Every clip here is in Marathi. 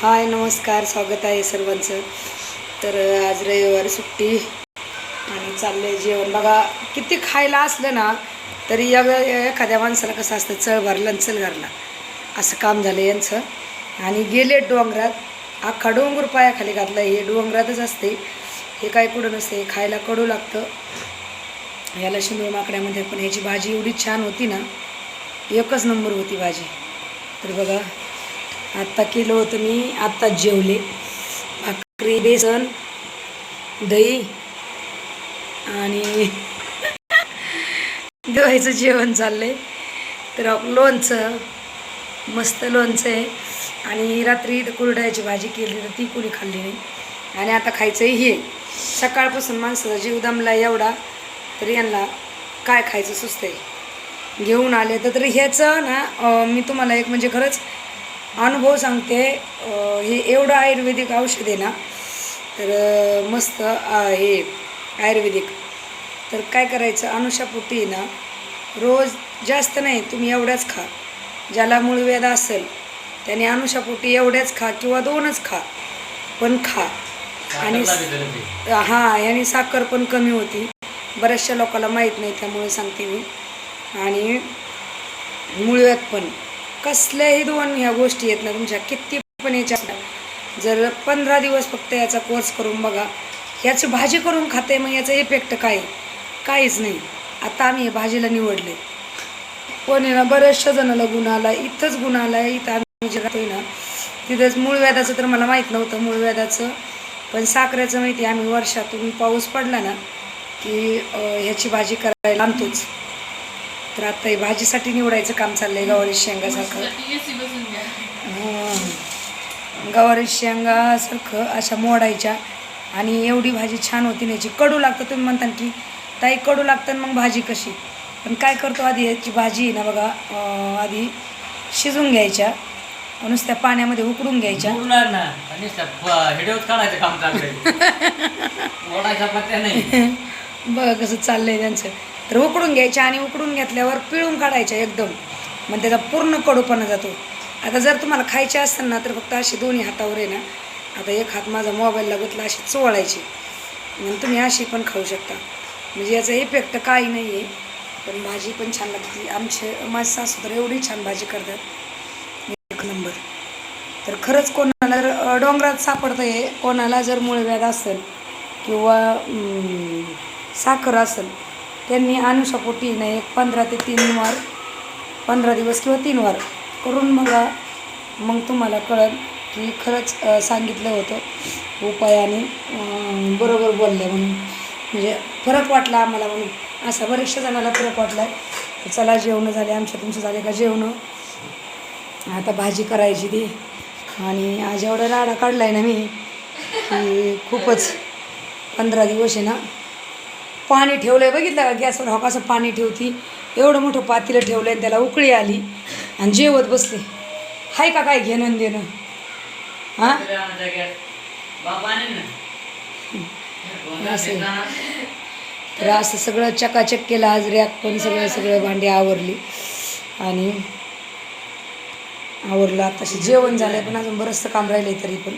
हाय नमस्कार स्वागत आहे सर्वांचं. तर आज रविवार सुट्टी. आणि चाललंय जेवण. बघा किती खायला असलं ना तरी या एखाद्या माणसाला कसं असतं चळ भरलं आणि चल घरला. असं काम झालं यांचं. आणि गेले डोंगरात. अख्खा डोंगर पायाखाली घातला हे डोंगरातच असते. हे काय कुठं नसते. खायला कडू लागतं. याला शिंदूर माकड्यामध्ये पण ह्याची भाजी एवढी छान होती ना एकच नंबर होती भाजी. तर बघा आत्ता केलं होतं मी आत्ताच जेवले. भाकरी बेसन दही आणि दिवाळीचं जेवण चाललंय. तर लोणचं मस्त लोणचं आहे. आणि रात्री इथं कुरड्याची भाजी केली तर ती कोणी खाल्ली नाही. आणि आता खायचं हे. सकाळपासून माणसाचा जीव दमला एवढा तरी यांना काय खायचं सुस्त आहे घेऊन आले तर ह्याचं ना मी तुम्हाला एक म्हणजे खरंच अनुभव सांगते. हे एवढं आयुर्वेदिक औषध आहे ना तर मस्त हे आयुर्वेदिक. तर काय करायचं अनुषापोटी ना रोज जास्त नाही तुम्ही एवढ्याच खा. ज्याला मूळव्याध असेल त्याने अनुषापोटी एवढ्याच खा किंवा दोनच खा पण खा. आणि हां याने साखर पण कमी होती. बऱ्याचशा लोकांना माहीत नाही त्यामुळे सांगते मी. आणि मुळव्यात पण. कसल्याही दोन ह्या गोष्टी आहेत ना तुमच्या किती पण याच्या जर पंधरा दिवस फक्त याचा कोर्स करून बघा ह्याचं भाजी करून खाते मग याचा इफेक्ट काय? काहीच नाही. आता आम्ही हे भाजीला निवडले. पण आहे ना बऱ्याचशा जणाला गुण आला इथंच गुण आला इथं आम्ही जे राहतोय ना तिथंच मूळव्याधाचं तर मला माहीत नव्हतं मूळव्याधाचं पण साखरेचं माहिती आहे, आम्ही वर्षातून पाऊस पडला ना की ह्याची भाजी करायला आणतोच. तर आता हे भाजीसाठी निवडायचं काम चाललंय गवारी शेंगासारखं. गवारी शेंगासारखं अशा मोडायच्या आणि एवढी भाजी छान होती न्यायची कडू लागतं तुम्ही म्हणता की ताई कडू लागतं मग भाजी कशी? पण काय करतो आधी याची भाजी आहे ना बघा आधी शिजून घ्यायच्या नुसत्या पाण्यामध्ये उकडून घ्यायच्या. बघ कसं चाललंय त्यांचं. तर उकडून घ्यायच्या आणि उकडून घेतल्यावर पिळून काढायच्या एकदम. मग त्याचा पूर्ण कडूपणा जातो. आता जर तुम्हाला खायचे असेल ना तर फक्त अशी दोन्ही हातावर आहे ना आता एक हात माझा मोबाईलला गुतला अशी चोळायची. मग तुम्ही अशी पण खाऊ शकता. म्हणजे याचा इफेक्ट काही नाही आहे पण भाजी पण छान लागते. आमचे माझे सासू तर एवढी छान भाजी करतात. एक नंबर. तर खरंच कोणाला जर डोंगरात सापडतं हे कोणाला जर मूळव्याध असेल किंवा साखर असेल त्यांनी अनुषापोटी ना एक पंधरा ते तीन वार पंधरा दिवस किंवा तीन वार करून बघा. मग तुम्हाला कळेल की खरंच सांगितलं होतं. उपायाने बरोबर बोलले म्हणून. म्हणजे फरक वाटला आम्हाला म्हणून. असा बऱ्याचशा जणाला फरक वाटला. तर चला जेवणं झाले आमच्या तुमचं झाले का जेवणं? आता भाजी करायची ती. आणि आज एवढा राडा आहे ना मी की खूपच पंधरा दिवस आहे ना. पाणी ठेवलंय बघितलं का? गॅसवर हो कसं पाणी ठेवती. एवढं मोठं पातेलं ठेवलंय आणि त्याला उकळी आली. आणि जेवत बसले. हाय का काय घेणं देणं? हां? तर असं सगळं चकाचक केलं आज रॅक पण सगळं सगळं भांडी आवरली. आणि आवरलं. आताशी जेवण झालंय पण अजून बरंचसं काम राहिलंय तरी पण.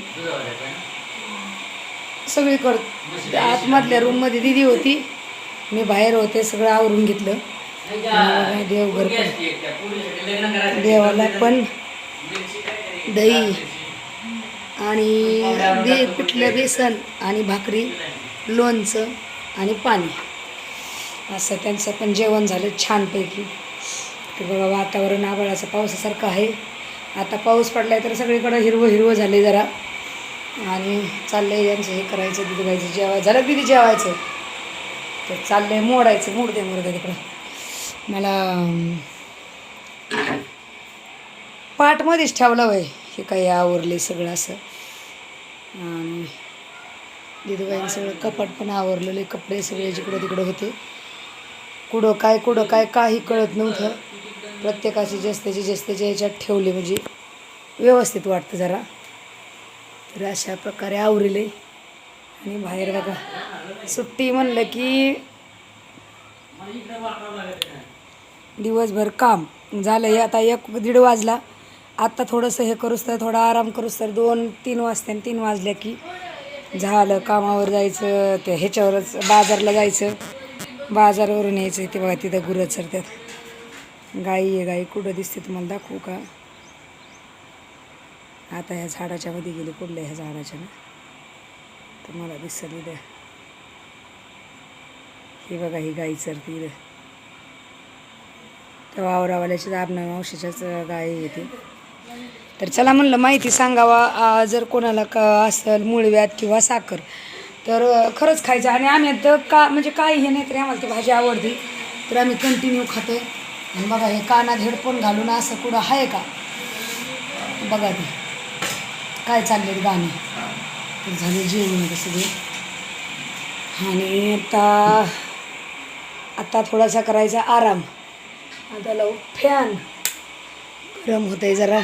सगळीकडं. आतमधल्या रूममध्ये दिदी होती. मी बाहेर होते सगळं आवरून घेतलं. देवघर पण. देवाला पण दही आणि बे पिठलं बेसन आणि भाकरी लोणचं आणि पाणी. असं त्यांचं पण जेवण झालं छानपैकी. ते बघा वातावरण आभाळाचं पावसासारखं आहे. आता पाऊस पडलाय तर सगळीकडं हिरवं हिरवं झाले जरा. आणि चाललंय यांचं हे करायचं दिदी बाईचं जेवाय झालं दिदी जेवायचं? ते चाललंय मोडायचं मोड दे मोड दे तिकडं. मला पाटमध्येच पाठमध्येच ठेवलं वय हे काही आवरले सगळं असं. आणि दिदूबाईनं सगळं कपाट पण आवरलेले कपडे सगळे जिकडं तिकडं होते. कुठं काय कुठं काय काही कळत नव्हतं. प्रत्येकाची जस्त्याचे जस्त्याच्या ह्याच्यात ठेवले म्हणजे व्यवस्थित वाटतं जरा. तर अशा प्रकारे आवरले आणि बाहेर बघा सुट्टी म्हणलं की दिवसभर काम. झालं हे आता एक दीड वाजला. आत्ता थोडंसं हे करूस तर थोडा आराम करूस तर दोन तीन वाजते आणि तीन वाजल्या की झालं कामावर जायचं ते ह्याच्यावरच बाजारला जायचं. बाजारवरून यायचं ते बघा तिथं गुरं चरतात गाई आहे गाई कुठं दिसते तुम्हाला दाखवू का? आता ह्या झाडाच्या मध्ये गेली कुठल्या ह्या झाडाच्या ना तुम्हाला दिसली द्या हे बघा ही गाई चरते द्या त्या वावरावाल्याची दाबणं मावशीच्याच गाय येते तर चला म्हणलं माहिती सांगावा जर कोणाला का असेल मुळव्यात किंवा साखर तर खरंच खायचं. आणि आम्ही तर का म्हणजे काही हे नाही तरी आम्हाला ती भाजी आवडते. तर आम्ही कंटिन्यू खातो आणि बघा हे कानात हेडफोन घालून असं कुठं आहे का? बघा ते. काय चालले गाणी. तर जेवण आता सगळे. आणि आता आता थोडासा करायचा आराम. आता लावू फॅन. गरम होत आहे जरा.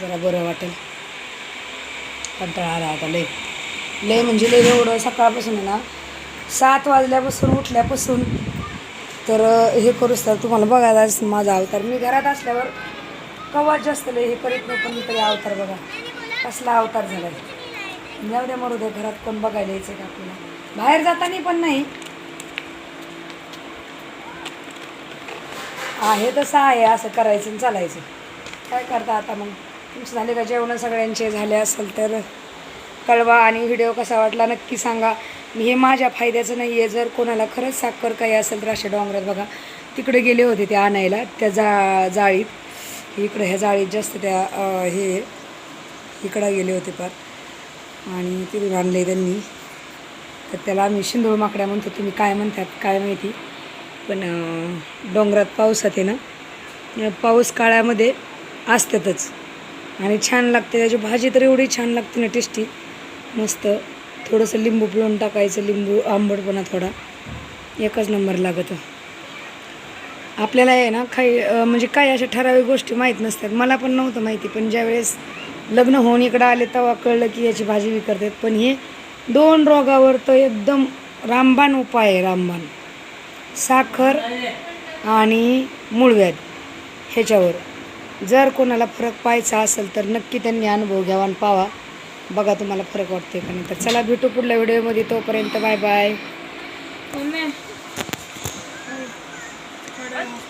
जरा बरं वाटेल. कंटाळा आला आता लय. लय म्हणजे लय एवढं सकाळपासून आहे ना सात वाजल्यापासून उठल्यापासून तर हे करूच तर तुम्हाला बघायला माझा अवतार. मी घरात असल्यावर कवा जास्त लय हे करीत नाही पण तरी अवतार बघा. कसला अवतार झाला आहे जाऊ द्या मरू द्या घरात कोण बघायला यायचं का आपल्याला? बाहेर जाताना पण नाही. आहे तसं आहे असं करायचं आणि चालायचं. काय करता आता मग? तुमचं झाले का जेवणं सगळ्यांचे? झाले असेल तर कळवा आणि व्हिडिओ कसा वाटला नक्की सांगा. मी हे माझ्या फायद्याचं नाही आहे जर कोणाला खरंच साखर काही असेल तर अशा डोंगरात बघा. तिकडे गेले होते ते आणायला त्या जा जाळीत. इकडं ह्या जाळीत जास्त त्या हे इकडं गेले होते पार आणि तिथून आणले त्यांनी. तर त्याला आम्ही शिंदूळ माकड्या म्हणतो तुम्ही काय म्हणतात काय माहिती. पण डोंगरात पाऊस आहे ना पाऊस काळामध्ये असतातच. आणि छान लागते त्याची भाजी तर एवढी छान लागते ना टेस्टी मस्त. थोडंसं लिंबू पिळून टाकायचं लिंबू आंबटपणा थोडा. एकच नंबर लागतं. आपल्याला आहे ना काही म्हणजे काही अशा ठराविक गोष्टी माहीत नसतात. मला पण नव्हतं माहिती पण ज्यावेळेस लग्न होऊन इकडं आले तेव्हा कळलं की याची भाजी विकतात. पण हे दोन रोगावर तर एकदम रामबाण उपाय आहे रामबाण. साखर आणि मूळव्याध ह्याच्यावर. जर कोणाला फरक पाहायचा असेल तर नक्की त्यांनी अनुभव घ्यावा आणि पावा बघा तुम्हाला फरक वाटते का नाही तर. चला भेटू पुढल्या व्हिडिओमध्ये. तोपर्यंत बाय बाय. हो,